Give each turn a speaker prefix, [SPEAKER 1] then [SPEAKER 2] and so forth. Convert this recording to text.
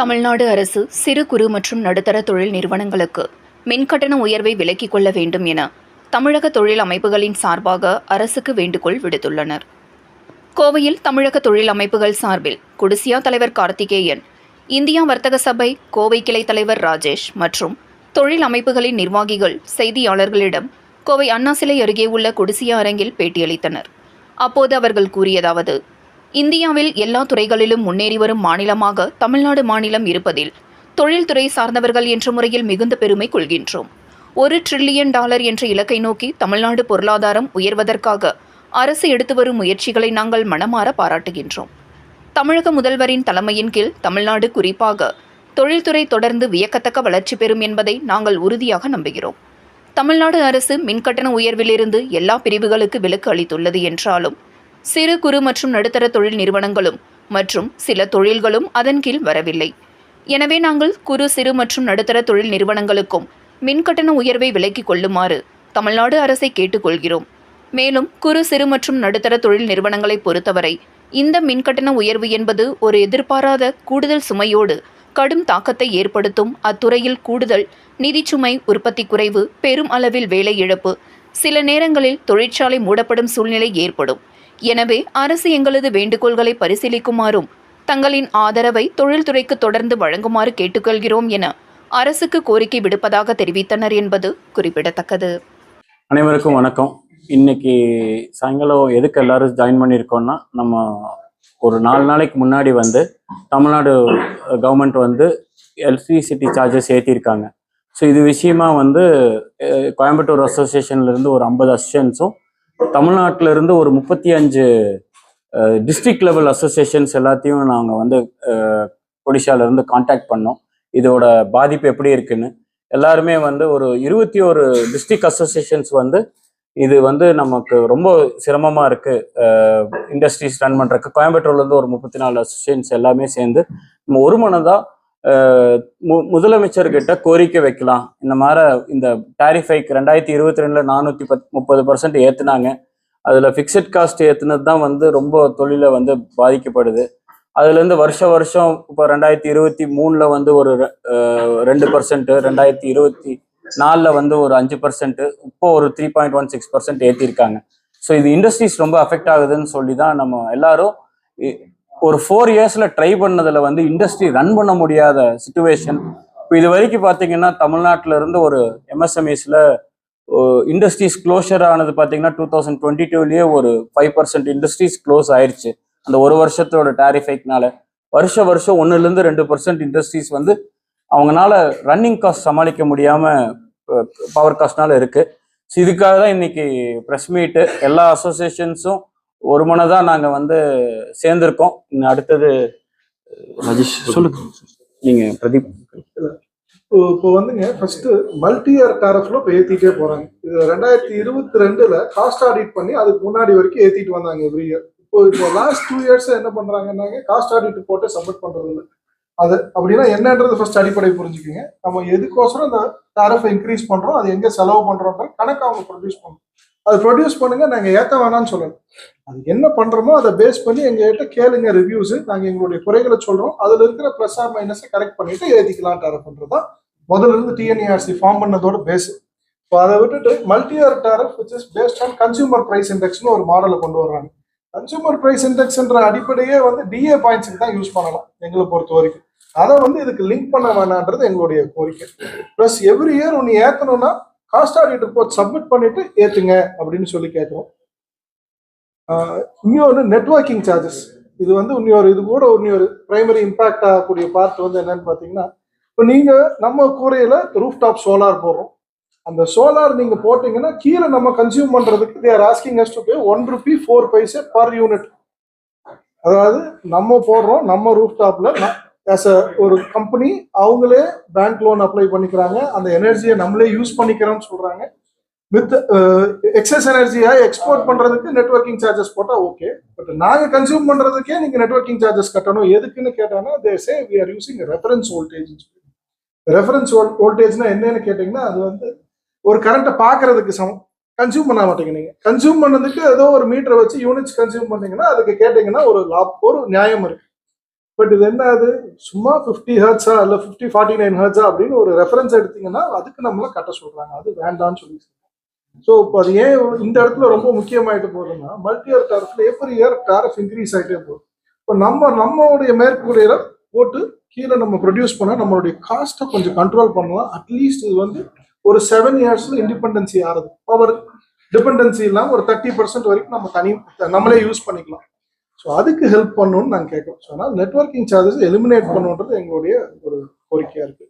[SPEAKER 1] தமிழ்நாடு அரசு சிறு குறு மற்றும் நடுத்தர தொழில் நிறுவனங்களுக்கு மின்கட்டண உயர்வை விலக்கிக் கொள்ள வேண்டும் என தமிழக தொழில் அமைப்புகளின் சார்பாக அரசுக்கு வேண்டுகோள் விடுத்துள்ளனர். கோவையில் தமிழக தொழில் அமைப்புகள் சார்பில் குடிசியா தலைவர் கார்த்திகேயன் இந்தியா வர்த்தக சபை கோவை கிளை தலைவர் ராஜேஷ் மற்றும் தொழில் அமைப்புகளின் நிர்வாகிகள் செய்தியாளர்களிடம் கோவை அண்ணா சிலை அருகே உள்ள குடிசியா அரங்கில் பேட்டியளித்தனர். அப்போது அவர்கள் கூறியதாவது இந்தியாவில் எல்லா துறைகளிலும் முன்னேறி வரும் மாநிலமாக தமிழ்நாடு மாநிலம் இருப்பதில் தொழில்துறை சார்ந்தவர்கள் என்ற முறையில் மிகுந்த பெருமை கொள்கின்றோம். ஒரு ட்ரில்லியன் டாலர் என்ற இலக்கை நோக்கி தமிழ்நாடு பொருளாதாரம் உயர்வதற்காக அரசு எடுத்து வரும் முயற்சிகளை நாங்கள் மனமாற பாராட்டுகின்றோம். தமிழக முதல்வரின் தலைமையின் கீழ் தமிழ்நாடு குறிப்பாக தொழில்துறை தொடர்ந்து வியக்கத்தக்க வளர்ச்சி பெறும் என்பதை நாங்கள் உறுதியாக நம்புகிறோம். தமிழ்நாடு அரசு மின்கட்டண உயர்விலிருந்து எல்லா பிரிவுகளுக்கு விலக்கு அளித்துள்ளது என்றாலும் சிறு குறு மற்றும் நடுத்தர தொழில் நிறுவனங்களும் மற்றும் சில தொழில்களும் அதன் கீழ் வரவில்லை. எனவே நாங்கள் குறு சிறு மற்றும் நடுத்தர தொழில் நிறுவனங்களுக்கும் மின்கட்டண உயர்வை விலக்கிக் கொள்ளுமாறு தமிழ்நாடு அரசை கேட்டுக்கொள்கிறோம். மேலும் குறு சிறு மற்றும் நடுத்தர தொழில் நிறுவனங்களை பொறுத்தவரை இந்த மின்கட்டண உயர்வு என்பது ஒரு எதிர்பாராத கூடுதல் சுமையோடு கடும் தாக்கத்தை ஏற்படுத்தும் அத்துறையில் கூடுதல் நிதிச்சுமை உற்பத்தி குறைவு பெரும் அளவில் வேலை இழப்பு சில நேரங்களில் தொழிற்சாலை மூடப்படும் சூழ்நிலை ஏற்படும். எனவே அரசு எங்களது வேண்டுகோள்களை பரிசீலிக்குமாறும் தங்களின் ஆதரவை தொழில்துறைக்கு தொடர்ந்து வழங்குமாறு கேட்டுக்கொள்கிறோம் என அரசுக்கு கோரிக்கை விடுப்பதாக தெரிவித்தனர் என்பது குறிப்பிடத்தக்கது.
[SPEAKER 2] அனைவருக்கும் வணக்கம். இன்னைக்கு சாயங்காலம் எதுக்கு எல்லாரும் ஜாயின் பண்ணியிருக்கோம்னா நம்ம ஒரு நாலு நாளைக்கு முன்னாடி வந்து Tamil Nadu government electricity charges ஏற்றிருக்காங்க so இது விஷயமா வந்து கோயம்புத்தூர் அசோசியேஷன்லேருந்து ஒரு ஐம்பது அசோசியன்ஸும் தமிழ்நாட்டில் இருந்து ஒரு முப்பத்தி அஞ்சு டிஸ்ட்ரிக்ட் லெவல் அசோசியேஷன்ஸ் எல்லாத்தையும் நாங்கள் வந்து அஹ், காண்டாக்ட் பண்ணோம். இதோட பாதிப்பு எப்படி இருக்குன்னு. எல்லாருமே வந்து ஒரு இருபத்தி ஒரு டிஸ்ட்ரிக்ட் அசோசியேஷன்ஸ் வந்து இது வந்து நமக்கு ரொம்ப சிரமமாக இருக்குது இண்டஸ்ட்ரீஸ் ரன் பண்ணுறக்கு கோயம்புத்தூர்லேருந்து ஒரு முப்பத்தி நாலு அசோசியேஷன்ஸ் எல்லாமே சேர்ந்து நம்ம ஒரு மனதாக மு- முதலமைச்சர்கிட்ட கோரிக்கை வைக்கலாம். இந்த மாதிரி இந்த டாரிஃப் ஹைக் ரெண்டாயிரத்தி இருபத்தி ரெண்டில் நானூற்றி பத் முப்பது பர்சன்ட் ஏற்றுனாங்க அதில் ஃபிக்ஸட் காஸ்ட் ஏற்றுனது தான் வந்து ரொம்ப தொழிலை வந்து பாதிக்கப்படுது. அதுலேருந்து வருஷ வருஷம் இப்போ ரெண்டாயிரத்தி இருபத்தி மூணில் வந்து ஒரு ரெண்டு பர்சன்ட்டு ரெண்டாயிரத்தி இருபத்தி நாலில் வந்து ஒரு அஞ்சு பர்சன்ட்டு இப்போ ஒரு three point one six percent ஏற்றிருக்காங்க so இது இண்டஸ்ட்ரீஸ் ரொம்ப அஃபெக்ட் ஆகுதுன்னு சொல்லி தான் நம்ம எல்லாரும் இ- ஒரு ஃபோர் இயர்ஸில் ட்ரை பண்ணதில் வந்து இண்டஸ்ட்ரி ரன் பண்ண முடியாத சுச்சுவேஷன் இப்போ இது வரைக்கும் பார்த்தீங்கன்னா தமிழ்நாட்டில் இருந்து ஒரு எம்எஸ்எம்இஸில் இண்டஸ்ட்ரீஸ் க்ளோஷர் ஆனது பார்த்தீங்கன்னா டூ தௌசண்ட் டுவெண்ட்டி டூலேயே ஒரு ஃபைவ் பர்சன்ட் இண்டஸ்ட்ரீஸ் க்ளோஸ் ஆயிடுச்சு அந்த ஒரு வருஷத்தோட டாரிஃபைக்னால வருஷ வருஷம் ஒன்றுலேருந்து ரெண்டு பர்சன்ட் இண்டஸ்ட்ரீஸ் வந்து அவங்களால ரன்னிங் காஸ்ட் சமாளிக்க முடியாமல் பவர் காஸ்ட்னால இருக்குது ஸோ இதுக்காக தான் இன்னைக்கு ப்ரெஸ் மீட்டு எல்லா அசோசியேஷன்ஸும் ஒரு மனதாக நாங்கள் வந்து சேர்ந்திருக்கோம். இன்னும் அடுத்தது ரஜிஷ் சொல்லுங்க. நீங்க பிரதீப்.
[SPEAKER 3] இப்போ வந்துங்க ஃபர்ஸ்ட் மல்டி இயர் டாரஃப்ல இப்போ ஏத்திட்டே போறாங்க. இது ரெண்டாயிரத்தி இருபத்தி ரெண்டுல காஸ்ட் ஆடிட் பண்ணி அதுக்கு முன்னாடி வரைக்கும் ஏத்திட்டு வந்தாங்க எவ்ரி இயர் இப்போ இப்போ லாஸ்ட் டூ இயர்ஸ் என்ன பண்றாங்கன்னாங்க காஸ்ட் ஆடிட் போட்டு சப்மிட் பண்றது இல்ல அது அப்படின்னா என்னன்றது ஃபர்ஸ்ட் அடிப்படை புரிஞ்சுக்குங்க. நம்ம எதுக்கோசரம் இந்த டாரஃப் இன்க்ரீஸ் பண்றோம் அது எங்க செலவு பண்றோம்ன்ற கணக்கு அவங்க ப்ரொடியூஸ் பண்ணணும் அது ப்ரொடியூஸ் பண்ணுங்க நாங்கள் ஏற்ற வேணாம்னு சொல்லணும். அது என்ன பண்ணுறோமோ அதை பேஸ் பண்ணி எங்ககிட்ட கேளுங்க ரிவ்யூஸு நாங்கள் எங்களுடைய குறைகளை சொல்கிறோம் அதில் இருக்கிற ப்ளஸ் ஆர் மைனஸை கரெக்ட் பண்ணிட்டு ஏத்திக்கலாம் பண்ணுறது தான் முதல்ல இருந்து டிஎன்இஆர்சி ஃபார்ம் பண்ணதோட பேஸு ஸோ அதை விட்டுட்டு multi year which is based on consumer price இண்டெக்ஸ்னு ஒரு மாடலை கொண்டு வர்றாங்க. கன்சியூமர் ப்ரைஸ் இண்டெக்ஸ்ன்ற அடிப்படையே வந்து டிஏ பாயிண்ட்ஸுக்கு தான் யூஸ் பண்ணலாம் எங்களை பொறுத்த வரைக்கும். அதை வந்து இதுக்கு லிங்க் பண்ண வேணான்றது எங்களுடைய கோரிக்கை. ப்ளஸ் எவ்ரி இயர் ஒன்று ஏற்றணும்னா காஸ்ட் ரிப்போர்ட் சப்மிட் பண்ணிட்டு ஏற்றுங்க அப்படின்னு சொல்லி கேட்குறோம் இன்னொன்று நெட்வொர்க்கிங் சார்ஜஸ் இது வந்து இன்னொரு இது கூட இன்னொரு பிரைமரி இம்பாக்ட் ஆகக்கூடிய பார்ட் வந்து என்னன்னு பார்த்தீங்கன்னா இப்போ நீங்கள் நம்ம கூரையில் ரூஃப் டாப் சோலார் போடுறோம். அந்த சோலார் நீங்கள் போட்டிங்கன்னா கீழே நம்ம கன்சியூம் பண்ணுறதுக்கு they're asking us to pay one rupee four paise per unit அதாவது நம்ம போடுறோம் நம்ம ரூஃப் டாப்பில் ஆஸ் அ ஒரு கம்பெனி அவங்களே பேங்க் லோன் அப்ளை பண்ணிக்கிறாங்க. அந்த எனர்ஜியை நம்மளே யூஸ் பண்ணிக்கிறோம்னு சொல்றாங்க. வித் எக்ஸஸ் எனர்ஜியாக எக்ஸ்போர்ட் பண்றதுக்கு நெட்வொர்க்கிங் சார்ஜஸ் போட்டா ஓகே பட் நாங்க கன்சியூம் பண்றதுக்கே நீங்க நெட்வொர்க்கிங் சார்ஜஸ் கட்டணும். எதுக்குன்னு கேட்டாங்கன்னா they say we are using reference voltage reference வோல்டேஜ்னா என்னன்னு கேட்டீங்கன்னா அது வந்து ஒரு கரண்ட்டை பார்க்கறதுக்கு சமம். கன்சியூம் பண்ண மாட்டீங்க நீங்க. கன்சியூம் பண்ணதுக்கு ஏதோ ஒரு மீட்டரை வச்சு யூனிட்ஸ் கன்சியூம் பண்ணீங்கன்னா அதுக்கு கேட்டீங்கன்னா ஒரு லாப் ஒரு நியாயம் இருக்கு. பட் இது என்ன அது? சும்மா ஃபிஃப்டி ஹர்ட்ஸா இல்லை ஃபிஃப்டி ஃபார்ட்டி நைன் ஹர்ட்ஸா அப்படின்னு ஒரு ரெஃபரன்ஸ் எடுத்தீங்கன்னா அதுக்கு நம்மள கட்ட சொல்றாங்க. அது வேண்டாம்னு சொல்லி ஸோ இப்போ அது ஏன் இந்த இடத்துல ரொம்ப முக்கியமாயிட்டு போகுதுன்னா மல்டி இயர் டாரஃப்ல எவ்ரி இயர் டாரஃப் இன்க்ரீஸ் ஆகிட்டே போகுது. இப்போ நம்ம நம்மளுடைய மேற்கூரையில போட்டு கீழே நம்ம ப்ரொடியூஸ் பண்ணால் நம்மளுடைய காஸ்ட்டை கொஞ்சம் கண்ட்ரோல் பண்ணலாம். அட்லீஸ்ட் இது வந்து ஒரு செவன் இயர்ஸ்ல இண்டிபெண்டன்சி ஆறுது பவர் டிபெண்டன்சி இல்லாமல் ஒரு தேர்ட்டி பர்சன்ட் வரைக்கும் நம்ம தனி நம்மளே யூஸ் பண்ணிக்கலாம். ஸோ அதுக்கு ஹெல்ப் பண்ணணும்னு நாங்கள் கேட்குறோம் ஸோ அதனால் நெட்ஒர்க்கிங் சார்ஜஸ் எலிமினேட் பண்ணுன்றது எங்களுடைய ஒரு கோரிக்கையாக இருக்கு.